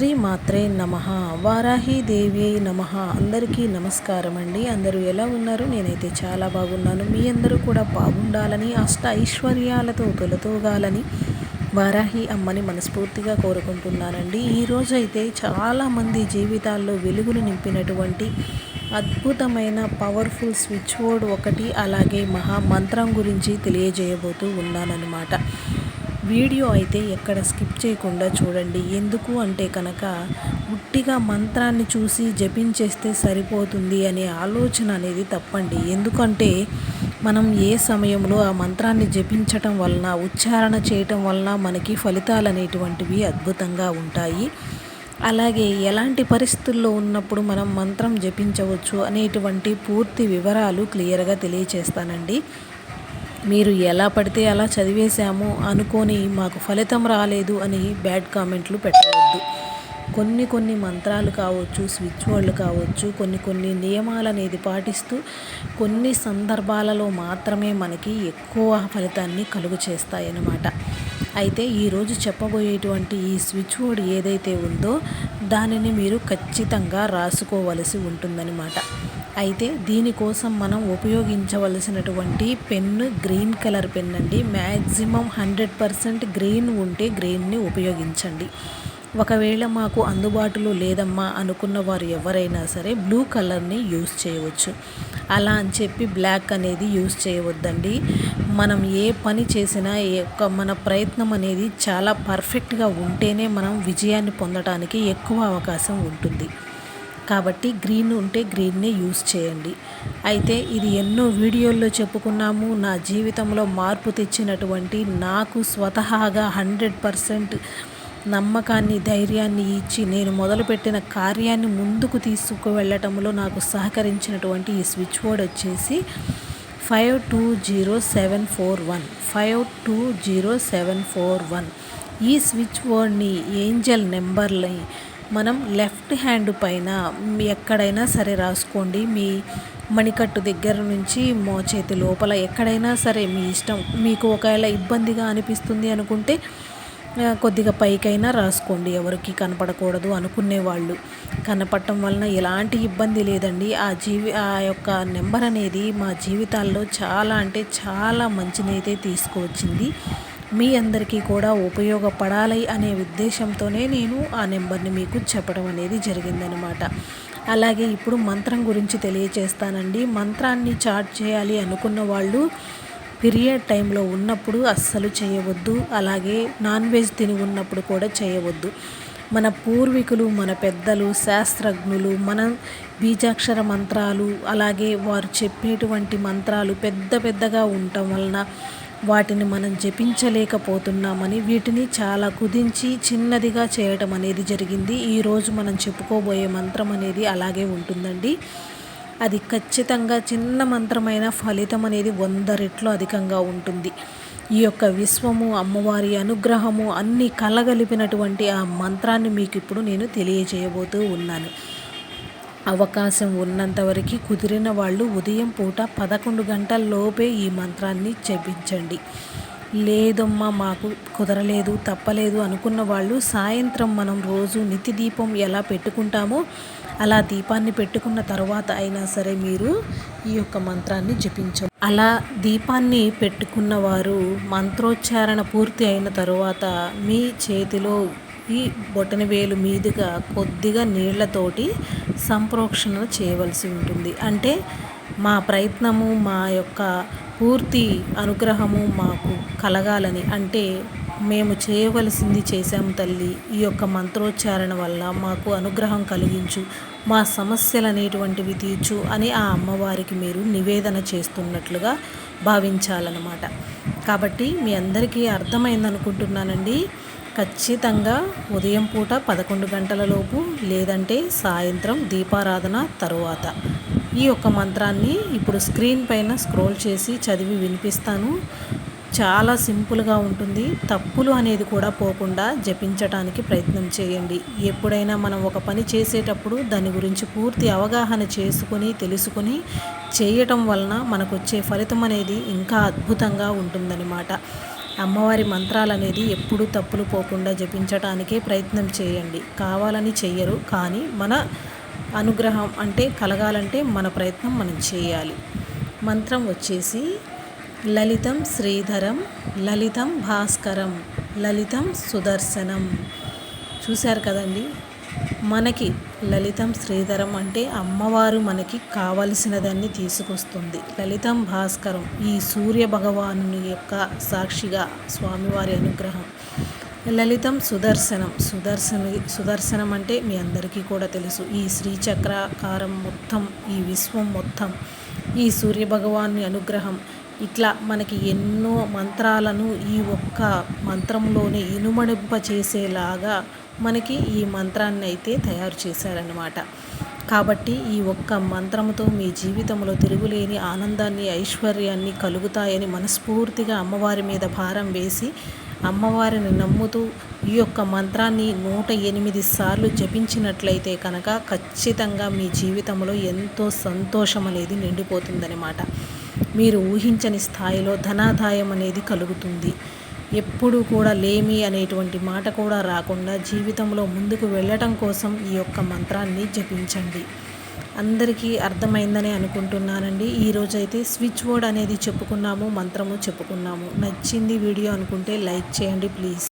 శ్రీ మాత్రే నమ. వారాహి దేవి నమ. అందరికీ నమస్కారం అండి. అందరూ ఎలా ఉన్నారు? నేనైతే చాలా బాగున్నాను. మీ అందరూ కూడా బాగుండాలని అష్ట ఐశ్వర్యాలతో తొలతూగాలని వారాహి అమ్మని మనస్ఫూర్తిగా కోరుకుంటున్నానండి. ఈరోజు అయితే చాలామంది జీవితాల్లో వెలుగులు నింపినటువంటి అద్భుతమైన పవర్ఫుల్ స్విచ్ బోర్డ్ ఒకటి అలాగే మహా మంత్రం గురించి తెలియజేయబోతూ ఉన్నానన్నమాట. వీడియో అయితే ఎక్కడ స్కిప్ చేయకుండా చూడండి. ఎందుకు అంటే కనుక ఉట్టిగా మంత్రాన్ని చూసి జపించేస్తే సరిపోతుంది అనే ఆలోచన అనేది తప్పండి. ఎందుకంటే మనం ఏ సమయంలో ఆ మంత్రాన్ని జపించటం వలన ఉచ్చారణ చేయటం వలన మనకి ఫలితాలు అనేటువంటివి అద్భుతంగా ఉంటాయి. అలాగే ఎలాంటి పరిస్థితుల్లో ఉన్నప్పుడు మనం మంత్రం జపించవచ్చు అనేటువంటి పూర్తి వివరాలు క్లియర్గా తెలియచేస్తానండి. మీరు ఎలా పడితే అలా చదివేశాము అనుకొని మాకు ఫలితం రాలేదు అని బ్యాడ్ కామెంట్లు పెట్టవద్దు. కొన్ని కొన్ని మంత్రాలు కావచ్చు స్విచ్ వర్డ్లు కావచ్చు కొన్ని కొన్ని నియమాలు అనేది పాటిస్తూ కొన్ని సందర్భాలలో మాత్రమే మనకి ఎక్కువ ఫలితాన్ని కలుగు చేస్తాయన్నమాట. అయితే ఈరోజు చెప్పబోయేటువంటి ఈ స్విచ్ బోర్డ్ ఏదైతే ఉందో దానిని మీరు ఖచ్చితంగా రాసుకోవలసి ఉంటుందన్నమాట. అయితే దీనికోసం మనం ఉపయోగించవలసినటువంటి పెన్ను గ్రీన్ కలర్ పెన్ అండి. మ్యాక్సిమం హండ్రెడ్ పర్సెంట్ గ్రీన్ ఉంటే గ్రీన్ని ఉపయోగించండి. ఒకవేళ మాకు అందుబాటులో లేదమ్మా అనుకున్న వారు ఎవరైనా సరే బ్లూ కలర్ని యూస్ చేయవచ్చు. అలా అని చెప్పి బ్లాక్ అనేది యూస్ చేయవద్దండి. మనం ఏ పని చేసినా మన ప్రయత్నం అనేది చాలా పర్ఫెక్ట్గా ఉంటేనే మనం విజయాన్ని పొందడానికి ఎక్కువ అవకాశం ఉంటుంది. కాబట్టి గ్రీన్ ఉంటే గ్రీన్నే యూస్ చేయండి. అయితే ఇది ఎన్నో వీడియోల్లో చెప్పుకున్నాము. నా జీవితంలో మార్పు తెచ్చినటువంటి నాకు స్వతహాగా హండ్రెడ్ పర్సెంట్ నమ్మకాన్ని ధైర్యాన్ని ఇచ్చి నేను మొదలుపెట్టిన కార్యాన్ని ముందుకు తీసుకువెళ్ళటంలో నాకు సహకరించినటువంటి ఈ స్విచ్ బోర్డ్ వచ్చేసి five two zero seven four one. Five two zero seven four one. ఈ స్విచ్ బోర్డ్ని ఏంజల్ నెంబర్ని మనం లెఫ్ట్ హ్యాండ్ పైన ఎక్కడైనా సరే రాసుకోండి. మీ మణికట్టు దగ్గర నుంచి మోచేతి లోపల ఎక్కడైనా సరే మీ ఇష్టం మీకు ఒకవేళ ఇబ్బందిగా అనిపిస్తుంది అనుకుంటే కొద్దిగా పైకైనా రాసుకోండి. ఎవరికి కనపడకూడదు అనుకునే వాళ్ళు కనపడటం వలన ఎలాంటి ఇబ్బంది లేదండి. ఆ జీవి ఆ యొక్క నెంబర్ అనేది మా జీవితాల్లో చాలా అంటే చాలా మంచినైతే తీసుకువచ్చింది. మీ అందరికీ కూడా ఉపయోగపడాలి అనే ఉద్దేశంతోనే నేను ఆ నెంబర్ని మీకు చెప్పడం అనేది జరిగిందనమాట. అలాగే ఇప్పుడు మంత్రం గురించి తెలియచేస్తానండి. మంత్రాన్ని చాట్ చేయాలి అనుకున్న వాళ్ళు పీరియడ్ టైంలో ఉన్నప్పుడు అస్సలు చేయవద్దు. అలాగే నాన్ వెజ్ తిని ఉన్నప్పుడు కూడా చేయవద్దు. మన పూర్వీకులు మన పెద్దలు శాస్త్రజ్ఞులు మన బీజాక్షర మంత్రాలు అలాగే వారు చెప్పేటువంటి మంత్రాలు పెద్ద పెద్దగా ఉండటం వలన వాటిని మనం జపించలేకపోతున్నామని వీటిని చాలా కుదించి చిన్నదిగా చేయటం అనేది జరిగింది. ఈరోజు మనం చెప్పుకోబోయే మంత్రం అనేది అలాగే ఉంటుందండి. అది ఖచ్చితంగా చిన్న మంత్రమైన ఫలితం అనేది వంద రెట్లు అధికంగా ఉంటుంది. ఈ యొక్క విశ్వము అమ్మవారి అనుగ్రహము అన్నీ కలగలిపినటువంటి ఆ మంత్రాన్ని మీకు ఇప్పుడు నేను తెలియజేయబోతూ ఉన్నాను. అవకాశం ఉన్నంతవరకు కుదిరిన వాళ్ళు ఉదయం పూట పదకొండు గంటల లోపే ఈ మంత్రాన్ని చెప్పించండి లేదమ్మా మాకు కుదరలేదు తప్పలేదు అనుకున్న వాళ్ళు సాయంత్రం మనం రోజు నితిదీపం ఎలా పెట్టుకుంటామో అలా దీపాన్ని పెట్టుకున్న తర్వాత అయినా సరే మీరు ఈ యొక్క మంత్రాన్ని జపించ అలా దీపాన్ని పెట్టుకున్న వారు మంత్రోచ్చారణ పూర్తి అయిన తరువాత మీ చేతిలో ఈ బొటన వేలు మీదుగా కొద్దిగా నీళ్ళతోటి సంప్రోక్షణ చేయవలసి ఉంటుంది. అంటే మా ప్రయత్నము మా యొక్క పూర్తి అనుగ్రహము మాకు కలగాలని. అంటే మేము చేయవలసింది చేశాము తల్లి. ఈ యొక్క మంత్రోచ్చారణ వల్ల మాకు అనుగ్రహం కలిగించు మా సమస్యలు అనేటువంటివి తీర్చు అని ఆ అమ్మవారికి మీరు నివేదన చేస్తున్నట్లుగా భావించాలన్నమాట. కాబట్టి మీ అందరికీ అర్థమైందనుకుంటున్నానండి. ఖచ్చితంగా ఉదయం పూట పదకొండు గంటలలోపు లేదంటే సాయంత్రం దీపారాధన తరువాత. ఈ యొక్క మంత్రాన్ని ఇప్పుడు స్క్రీన్ పైన స్క్రోల్ చేసి చదివి వినిపిస్తాను. చాలా సింపుల్గా ఉంటుంది. తప్పులు అనేది కూడా పోకుండా జపించటానికి ప్రయత్నం చేయండి. ఎప్పుడైనా మనం ఒక పని చేసేటప్పుడు దాని గురించి పూర్తి అవగాహన చేసుకొని తెలుసుకొని చేయటం వలన మనకు వచ్చే ఫలితం అనేది ఇంకా అద్భుతంగా ఉంటుందన్నమాట. అమ్మవారి మంత్రాలు అనేది ఎప్పుడూ తప్పులు పోకుండా జపించటానికే ప్రయత్నం చేయండి. కావాలని చెయ్యరు కానీ మన అనుగ్రహం అంటే కలగాలంటే మన ప్రయత్నం మనం చేయాలి. మంత్రం వచ్చేసి లలితం శ్రీధరం లలితం భాస్కరం లలితం సుదర్శనం. చూశారు కదండి? మనకి లలితం శ్రీధరం అంటే అమ్మవారు మనకి కావలసినదాన్ని తీసుకొస్తుంది. లలితం భాస్కరం ఈ సూర్య భగవాను యొక్క సాక్షిగా స్వామివారి అనుగ్రహం. లలితం సుదర్శనం సుదర్శన సుదర్శనం అంటే మీ అందరికీ కూడా తెలుసు. ఈ శ్రీచక్రాకారం మొత్తం ఈ విశ్వం మొత్తం ఈ సూర్య భగవాన్ని అనుగ్రహం ఇట్లా మనకి ఎన్నో మంత్రాలను ఈ ఒక్క మంత్రంలోనే ఇనుమడింప చేసేలాగా మనకి ఈ మంత్రాన్ని అయితే తయారు చేశారనమాట కాబట్టి ఈ ఒక్క మంత్రంతో మీ జీవితంలో తిరుగులేని ఆనందాన్ని ఐశ్వర్యాన్ని కలుగుతాయని మనస్ఫూర్తిగా అమ్మవారి మీద భారం వేసి అమ్మవారిని నమ్ముతూ ఈ యొక్క మంత్రాన్ని నూట ఎనిమిది సార్లు జపించినట్లయితే కనుక ఖచ్చితంగా మీ జీవితంలో ఎంతో సంతోషం అనేది నిండిపోతుందనమాట మీరు ఊహించని స్థాయిలో ధనాదాయం అనేది కలుగుతుంది. ఎప్పుడు కూడా లేమి అనేటువంటి మాట కూడా రాకుండా జీవితంలో ముందుకు వెళ్ళటం కోసం ఈ యొక్క మంత్రాన్ని జపించండి. అందరికీ అర్థమైందని అనుకుంటున్నానండి. ఈరోజైతే స్విచ్ బోర్డ్ అనేది చెప్పుకున్నాము మంత్రము చెప్పుకున్నాము. నచ్చింది వీడియో అనుకుంటే లైక్ చేయండి ప్లీజ్.